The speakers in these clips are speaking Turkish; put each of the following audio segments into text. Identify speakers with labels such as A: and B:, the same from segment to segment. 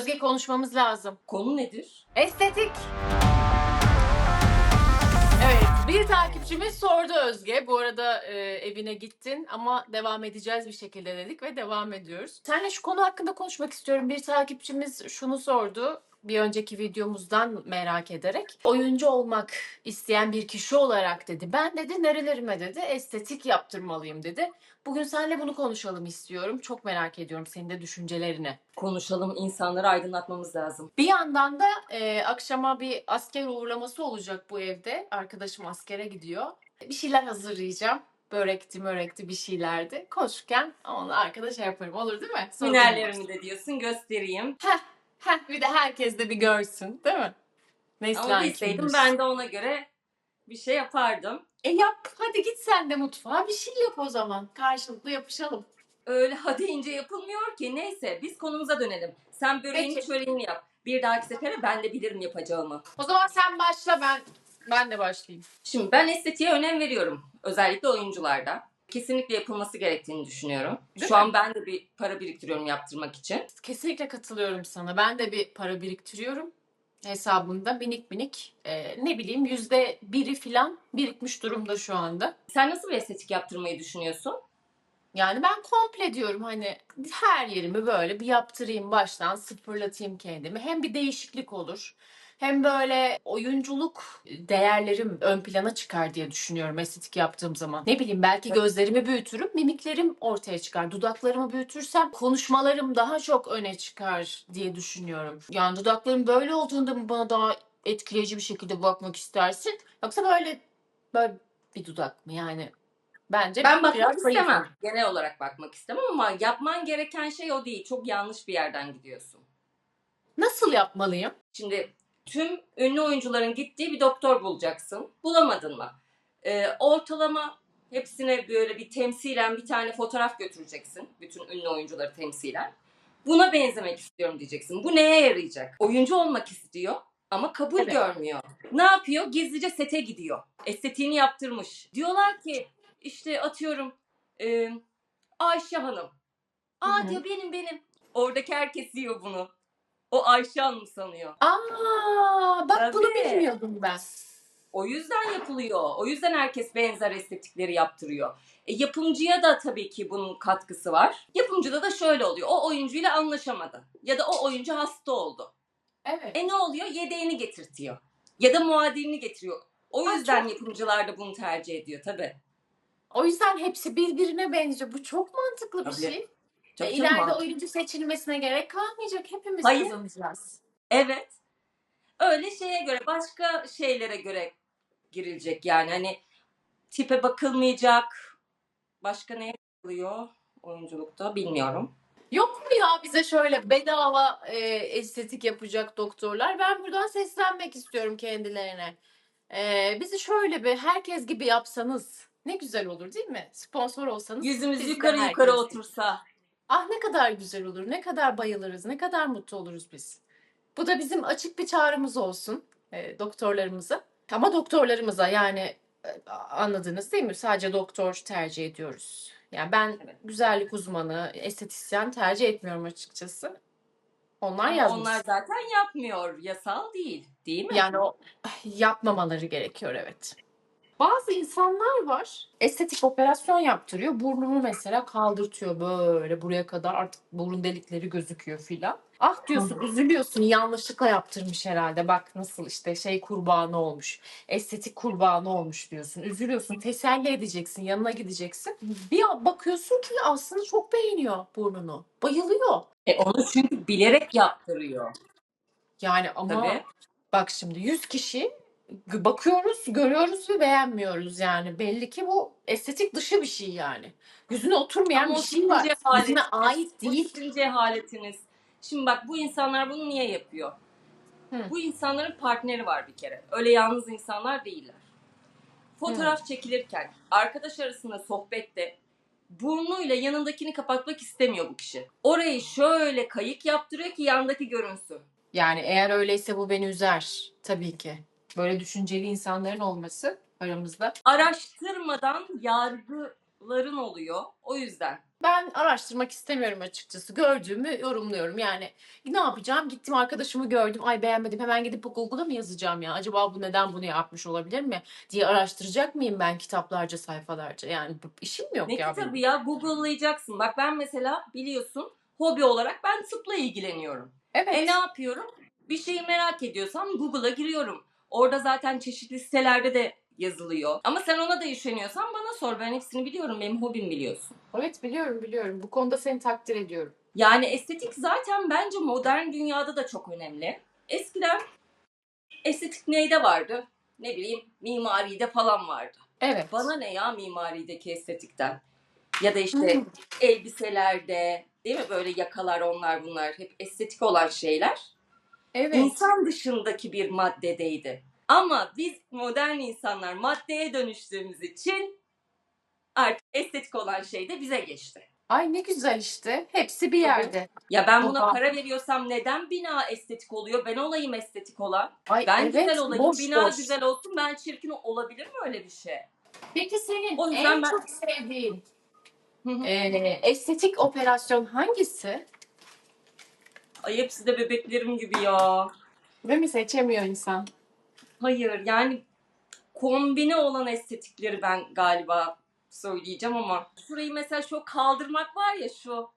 A: Özge konuşmamız lazım.
B: Konu nedir?
A: Estetik. Evet, bir takipçimiz sordu Özge. Bu arada e, evine gittin ama devam edeceğiz bir şekilde dedik ve devam ediyoruz. Seninle şu konu hakkında konuşmak istiyorum. Bir takipçimiz şunu sordu. Bir önceki videomuzdan merak ederek. Oyuncu olmak isteyen bir kişi olarak dedi. Ben dedi nerelerime dedi estetik yaptırmalıyım dedi. Bugün seninle bunu konuşalım istiyorum. Çok merak ediyorum senin de düşüncelerini.
B: Konuşalım, insanları aydınlatmamız lazım.
A: Bir yandan da e, akşama bir asker uğurlaması olacak bu evde. Arkadaşım askere gidiyor. Bir şeyler hazırlayacağım. Börekti, mörekti bir şeylerdi. Koşurken onu arkadaş yaparım. Olur değil mi?
B: Hünerlerimi de diyorsun, göstereyim.
A: Heh, bir de herkes de bir görsün. Değil mi? Neslihan
B: Ama bilseydim ben de ona göre bir şey yapardım.
A: E yap. Hadi git sen de mutfağa. Bir şey yap o zaman. Karşılıklı yapışalım.
B: Öyle ha deyince yapılmıyor ki. Neyse biz konumuza dönelim. Sen böreğini
A: Peki.
B: çöreğini yap. Bir dahaki sefere ben de bilirim yapacağımı.
A: O zaman sen başla ben ben de başlayayım.
B: Şimdi ben estetiğe önem veriyorum. Özellikle oyuncularda. Kesinlikle yapılması gerektiğini düşünüyorum.
A: Değil
B: Şu
A: mi?
B: an ben de bir para biriktiriyorum yaptırmak için.
A: Kesinlikle katılıyorum sana. Ben de bir para biriktiriyorum. Hesabımda minik minik e, ne bileyim yüzde biri falan birikmiş durumda şu anda.
B: Sen nasıl bir estetik yaptırmayı düşünüyorsun?
A: Yani ben komple diyorum hani her yerimi böyle bir yaptırayım baştan sıfırlatayım kendimi. Hem bir değişiklik olur. Hem böyle oyunculuk değerlerim ön plana çıkar diye düşünüyorum estetik yaptığım zaman. Ne bileyim belki gözlerimi büyütürüm, mimiklerim ortaya çıkar. Dudaklarımı büyütürsem konuşmalarım daha çok öne çıkar diye düşünüyorum. Yani dudaklarım böyle olduğunda mı bana daha etkileyici bir şekilde bakmak istersin? Yoksa böyle böyle bir dudak mı yani? Bence
B: Ben bakmak
A: biraz zayıf.
B: istemem. Genel olarak bakmak istemem ama yapman gereken şey o değil. Çok yanlış bir yerden gidiyorsun.
A: Nasıl yapmalıyım?
B: Şimdi tüm ünlü oyuncuların gittiği bir doktor bulacaksın. Bulamadın mı? Ee, ortalama hepsine böyle bir temsilen bir tane fotoğraf götüreceksin. Bütün ünlü oyuncuları temsilen. Buna benzemek istiyorum diyeceksin. Bu neye yarayacak? Oyuncu olmak istiyor ama kabul
A: Evet.
B: görmüyor. Ne yapıyor? Gizlice sete gidiyor. Estetiğini yaptırmış. Diyorlar ki işte atıyorum e, Ayşe Hanım. Aa
A: Hı hı.
B: diyor benim benim. Oradaki herkes diyor bunu. O Ayşe Hanım sanıyor.
A: Aa, bak bunu
B: Tabii.
A: bilmiyordum ben.
B: O yüzden yapılıyor. O yüzden herkes benzer estetikleri yaptırıyor. E, yapımcıya da tabii ki bunun katkısı var. Yapımcıda da şöyle oluyor. O oyuncuyla anlaşamadı. Ya da o oyuncu hasta oldu.
A: Evet.
B: E ne oluyor? Yedeğini getirtiyor. Ya da muadilini getiriyor. O
A: Aa,
B: yüzden
A: çok-
B: yapımcılar da bunu tercih ediyor tabii.
A: O yüzden hepsi birbirine benziyor. Bu çok mantıklı bir
B: Tabii.
A: şey.
B: Çok
A: E,
B: çok
A: ileride
B: mantıklı.
A: oyuncu seçilmesine gerek kalmayacak. Hepimiz
B: Hayır.
A: kazanacağız.
B: Evet. Öyle şeye göre başka şeylere göre girilecek yani hani tipe bakılmayacak. Başka neye bakılıyor oyunculukta bilmiyorum.
A: Yok mu ya bize şöyle bedava e, estetik yapacak doktorlar? Ben buradan seslenmek istiyorum kendilerine. E, bizi şöyle bir herkes gibi yapsanız ne güzel olur değil mi? Sponsor olsanız.
B: Yüzümüz
A: biz de
B: yukarı
A: herkes
B: yukarı
A: gibi.
B: otursa.
A: Ah ne kadar güzel olur, ne kadar bayılırız, ne kadar mutlu oluruz biz. Bu da bizim açık bir çağrımız olsun e, doktorlarımıza. Ama doktorlarımıza yani e, anladınız değil mi? Sadece doktor tercih ediyoruz. Yani ben
B: Evet.
A: güzellik uzmanı, estetisyen tercih etmiyorum açıkçası. Onlar yazmış.
B: onlar zaten yapmıyor. Yasal değil. Değil mi?
A: Yani o yapmamaları gerekiyor evet. Bazı insanlar var estetik operasyon yaptırıyor. Burnunu mesela kaldırtıyor böyle buraya kadar artık burun delikleri gözüküyor filan. Ah diyorsun üzülüyorsun yanlışlıkla yaptırmış herhalde. Bak nasıl işte şey kurbanı olmuş. Estetik kurbanı olmuş diyorsun. Üzülüyorsun teselli edeceksin yanına gideceksin. Bir bakıyorsun ki aslında çok beğeniyor burnunu. Bayılıyor.
B: E onu çünkü bilerek yaptırıyor.
A: Yani ama
B: Tabii.
A: Bak şimdi 100 kişi bakıyoruz, görüyoruz ve beğenmiyoruz yani. Belli ki bu estetik dışı bir şey yani. Yüzüne oturmayan
B: Ama
A: bir
B: o
A: şey var. Yüzüne
B: cehaletiniz.
A: ait
B: O
A: değil.
B: sizin cehaletiniz. Şimdi bak bu insanlar bunu niye yapıyor?
A: Hı.
B: Bu insanların partneri var bir kere. Öyle yalnız insanlar değiller. Fotoğraf çekilirken arkadaş arasında sohbette burnuyla yanındakini kapatmak istemiyor bu kişi. Orayı şöyle kayık yaptırıyor ki yandaki görünsün.
A: Yani eğer öyleyse bu beni üzer tabii ki. Böyle düşünceli insanların olması aramızda.
B: Araştırmadan yargı ların oluyor. O yüzden.
A: Ben araştırmak istemiyorum açıkçası. Gördüğümü yorumluyorum. Yani ne yapacağım? Gittim arkadaşımı gördüm. Ay beğenmedim. Hemen gidip Google'a mı yazacağım ya? Acaba bu neden bunu yapmış olabilir mi? diye araştıracak mıyım ben kitaplarca, sayfalarca? Yani bu- işim mi yok
B: Ne
A: ya
B: kitabı
A: benim?
B: ya Google'layacaksın. Bak ben mesela biliyorsun hobi olarak ben tıpla ilgileniyorum.
A: Evet.
B: E ne yapıyorum? Bir şeyi merak ediyorsam Google'a giriyorum. Orada zaten çeşitli sitelerde de yazılıyor. Ama sen ona da üşeniyorsan bana sor. Ben hepsini biliyorum. Benim hobim biliyorsun.
A: Evet biliyorum biliyorum. Bu konuda seni takdir ediyorum.
B: Yani estetik zaten bence modern dünyada da çok önemli. Eskiden estetik neyde vardı? Ne bileyim mimaride falan vardı.
A: Evet.
B: Bana ne ya mimarideki estetikten? Ya da işte
A: Hmm.
B: elbiselerde değil mi böyle yakalar onlar bunlar hep estetik olan şeyler.
A: Evet.
B: İnsan dışındaki bir maddedeydi. Ama biz modern insanlar maddeye dönüştüğümüz için artık estetik olan şey de bize geçti.
A: Ay ne güzel işte. Hepsi bir yerde.
B: Ya ben buna para veriyorsam neden bina estetik oluyor? Ben olayım estetik olan.
A: Ay
B: Ben
A: evet.
B: güzel olayım.
A: boş
B: bina
A: boş.
B: güzel olsun. Ben çirkin olabilir mi öyle bir şey?
A: Peki senin
B: O yüzden
A: en
B: ben-
A: çok sevdiğin e, estetik operasyon hangisi?
B: Ay hepsi de bebeklerim gibi ya.
A: Ve mi seçemiyor insan?
B: Hayır yani kombine olan estetikleri ben galiba söyleyeceğim ama şurayı mesela şu kaldırmak var ya şu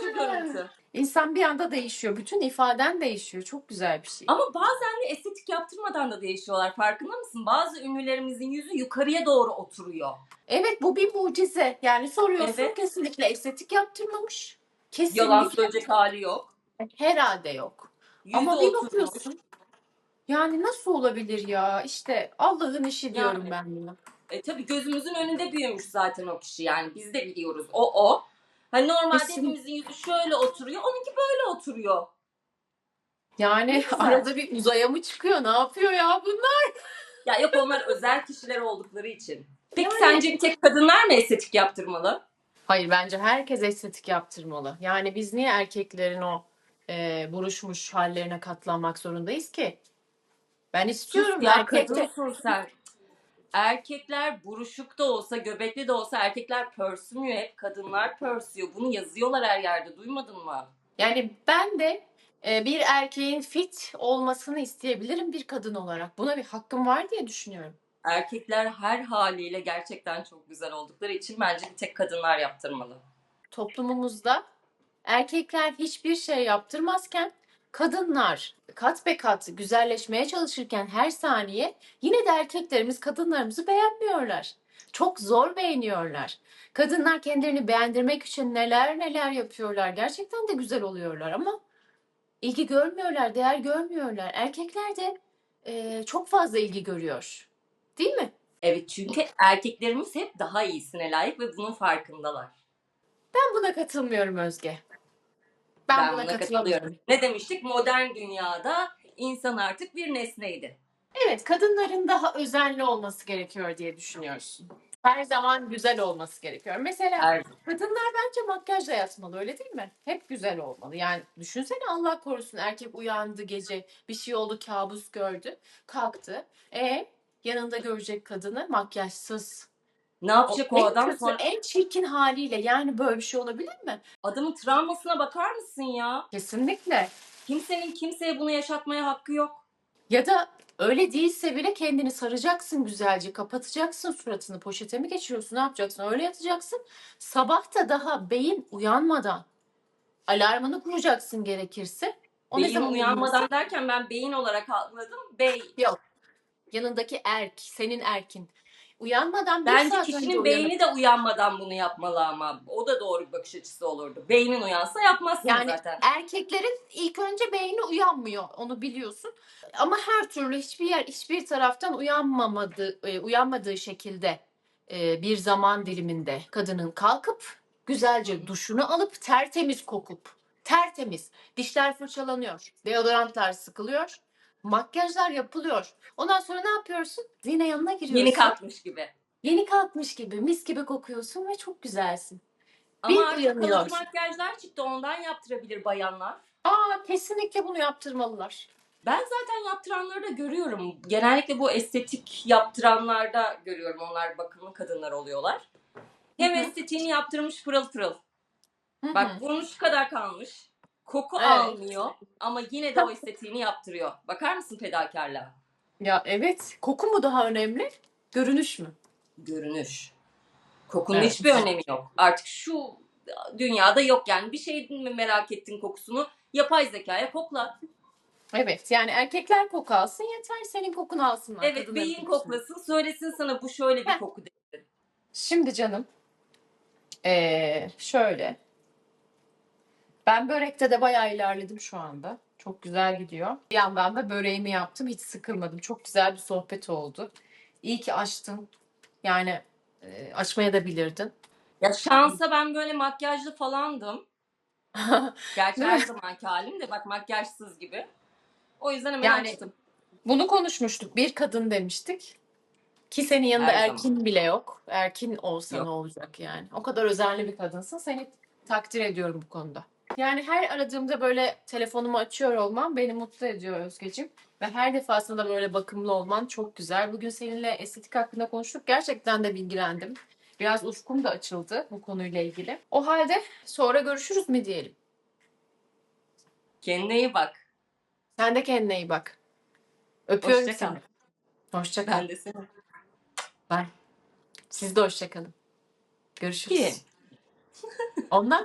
B: şu görüntü.
A: İnsan bir anda değişiyor. Bütün ifaden değişiyor. Çok güzel bir şey.
B: Ama bazen de estetik yaptırmadan da değişiyorlar farkında mısın? Bazı ünlülerimizin yüzü yukarıya doğru oturuyor.
A: Evet bu bir mucize. Yani soruyorsun
B: Evet.
A: kesinlikle estetik yaptırmamış. Kesinlikle.
B: Yalan söyleyecek hali yok.
A: Herhalde yok.
B: Yüzü
A: Ama bir
B: oturmuş.
A: bakıyorsun. Yani nasıl olabilir ya? İşte Allah'ın işi diyorum
B: Yani.
A: ben buna.
B: E tabii gözümüzün önünde büyümüş zaten o kişi yani biz de biliyoruz o o. Hani normalde
A: Kesin.
B: hepimizin yüzü şöyle oturuyor, onunki böyle oturuyor.
A: Yani
B: güzel.
A: arada bir uzaya mı çıkıyor? Ne yapıyor ya bunlar?
B: Ya yok onlar özel kişiler oldukları için. Peki
A: Yani-
B: sence bir tek kadınlar mı estetik yaptırmalı?
A: Hayır bence herkes estetik yaptırmalı. Yani biz niye erkeklerin o e, buruşmuş hallerine katlanmak zorundayız ki? Ben istiyorum
B: Sus ya
A: erkek de-
B: kadınsın sen. Erkekler buruşuk da olsa, göbekli de olsa erkekler pörsümüyor hep. Kadınlar pörsüyor. Bunu yazıyorlar her yerde. Duymadın mı?
A: Yani ben de e, bir erkeğin fit olmasını isteyebilirim bir kadın olarak. Buna bir hakkım var diye düşünüyorum.
B: Erkekler her haliyle gerçekten çok güzel oldukları için bence bir tek kadınlar yaptırmalı.
A: Toplumumuzda erkekler hiçbir şey yaptırmazken kadınlar kat be kat güzelleşmeye çalışırken her saniye yine de erkeklerimiz kadınlarımızı beğenmiyorlar. Çok zor beğeniyorlar. Kadınlar kendilerini beğendirmek için neler neler yapıyorlar. Gerçekten de güzel oluyorlar ama ilgi görmüyorlar, değer görmüyorlar. Erkekler de eee, çok fazla ilgi görüyor. Değil mi?
B: Evet çünkü erkeklerimiz hep daha iyisine layık ve bunun farkındalar.
A: Ben buna katılmıyorum Özge. Ben,
B: Ben
A: buna,
B: buna katılıyorum. Ne demiştik? Modern dünyada insan artık bir nesneydi.
A: Evet, kadınların daha özenli olması gerekiyor diye düşünüyorsun. Her zaman güzel olması gerekiyor. Mesela
B: Her-
A: kadınlar bence makyajla yatmalı öyle değil mi? Hep güzel olmalı. Yani düşünsene Allah korusun erkek uyandı gece bir şey oldu kabus gördü kalktı. E yanında görecek kadını makyajsız.
B: Ne yapacak o,
A: en
B: adam
A: kötü,
B: sonra?
A: en çirkin haliyle yani böyle bir şey olabilir mi?
B: Adamın travmasına bakar mısın ya?
A: Kesinlikle.
B: Kimsenin kimseye bunu yaşatmaya hakkı yok.
A: Ya da öyle değilse bile kendini saracaksın güzelce, kapatacaksın suratını, poşete mi geçiriyorsun, ne yapacaksın? Öyle yatacaksın. Sabah da daha beyin uyanmadan alarmını kuracaksın gerekirse. O
B: beyin uyanmadan derken ben beyin olarak anladım. Bey.
A: uyanırsa, yanındaki erk, senin erkin. Uyanmadan bir
B: Bence
A: saat önce
B: kişinin
A: uyanıp-
B: beyni de uyanmadan bunu yapmalı ama. O da doğru bir bakış açısı olurdu. Beynin uyansa yapmazsın
A: Yani
B: zaten.
A: erkeklerin ilk önce beyni uyanmıyor. Onu biliyorsun. Ama her türlü hiçbir yer hiçbir taraftan uyanmamadığı e, uyanmadığı şekilde e, bir zaman diliminde kadının kalkıp güzelce duşunu alıp tertemiz kokup tertemiz dişler fırçalanıyor. Deodorantlar sıkılıyor. Makyajlar yapılıyor. Ondan sonra ne yapıyorsun? Zine yanına giriyorsun.
B: Yeni kalkmış gibi.
A: Yeni kalkmış gibi mis gibi kokuyorsun ve çok güzelsin.
B: Ama
A: Bir
B: artık
A: uyanıyor.
B: kalıcı makyajlar çıktı. Ondan yaptırabilir bayanlar.
A: Aa kesinlikle bunu yaptırmalılar.
B: Ben zaten yaptıranları da görüyorum. Genellikle bu estetik yaptıranlarda görüyorum. Onlar bakımlı kadınlar oluyorlar. Hem
A: Hı hı.
B: estetiğini yaptırmış pırıl pırıl.
A: Hı
B: Bak
A: hı.
B: burnu şu kadar kalmış. Koku
A: Evet.
B: almıyor ama yine de o estetiğini yaptırıyor. Bakar mısın fedakarlığa?
A: Ya evet. Koku mu daha önemli? Görünüş mü?
B: Görünüş. Kokunun
A: Evet.
B: hiçbir önemi yok. Artık şu dünyada yok yani. Bir şey mi merak ettin kokusunu? Yapay zekaya kokla.
A: Evet. Yani erkekler koku alsın yeter senin kokunu alsınlar.
B: Evet
A: kadınların
B: beyin
A: kokusunu.
B: koklasın. Söylesin sana bu şöyle bir
A: Heh.
B: koku. de.
A: Şimdi canım. Ee, şöyle. Ben börekte de bayağı ilerledim şu anda. Çok güzel gidiyor. Bir yandan da böreğimi yaptım. Hiç sıkılmadım. Çok güzel bir sohbet oldu. İyi ki açtın. Yani e, açmaya da bilirdin.
B: Ya şansa ben böyle makyajlı falandım. Gerçi her zamanki halim de bak makyajsız gibi. O yüzden hemen
A: Yani-
B: açtım.
A: Bunu konuşmuştuk. Bir kadın demiştik. Ki senin yanında
B: Her
A: Erkin bile yok. Erkin olsa
B: Yok.
A: ne olacak yani? O kadar özenli bir kadınsın. Seni takdir ediyorum bu konuda. Yani her aradığımda böyle telefonumu açıyor olman beni mutlu ediyor Özgeciğim. Ve her defasında böyle bakımlı olman çok güzel. Bugün seninle estetik hakkında konuştuk. Gerçekten de bilgilendim. Biraz ufkum da açıldı bu konuyla ilgili. O halde sonra görüşürüz mü diyelim.
B: Kendine iyi bak.
A: Sen de kendine iyi bak. Öpüyorum
B: Hoşça kal.
A: seni. Hoşça kal.
B: Ben de seni.
A: Bye. Siz de hoşça kalın. Görüşürüz. Onlar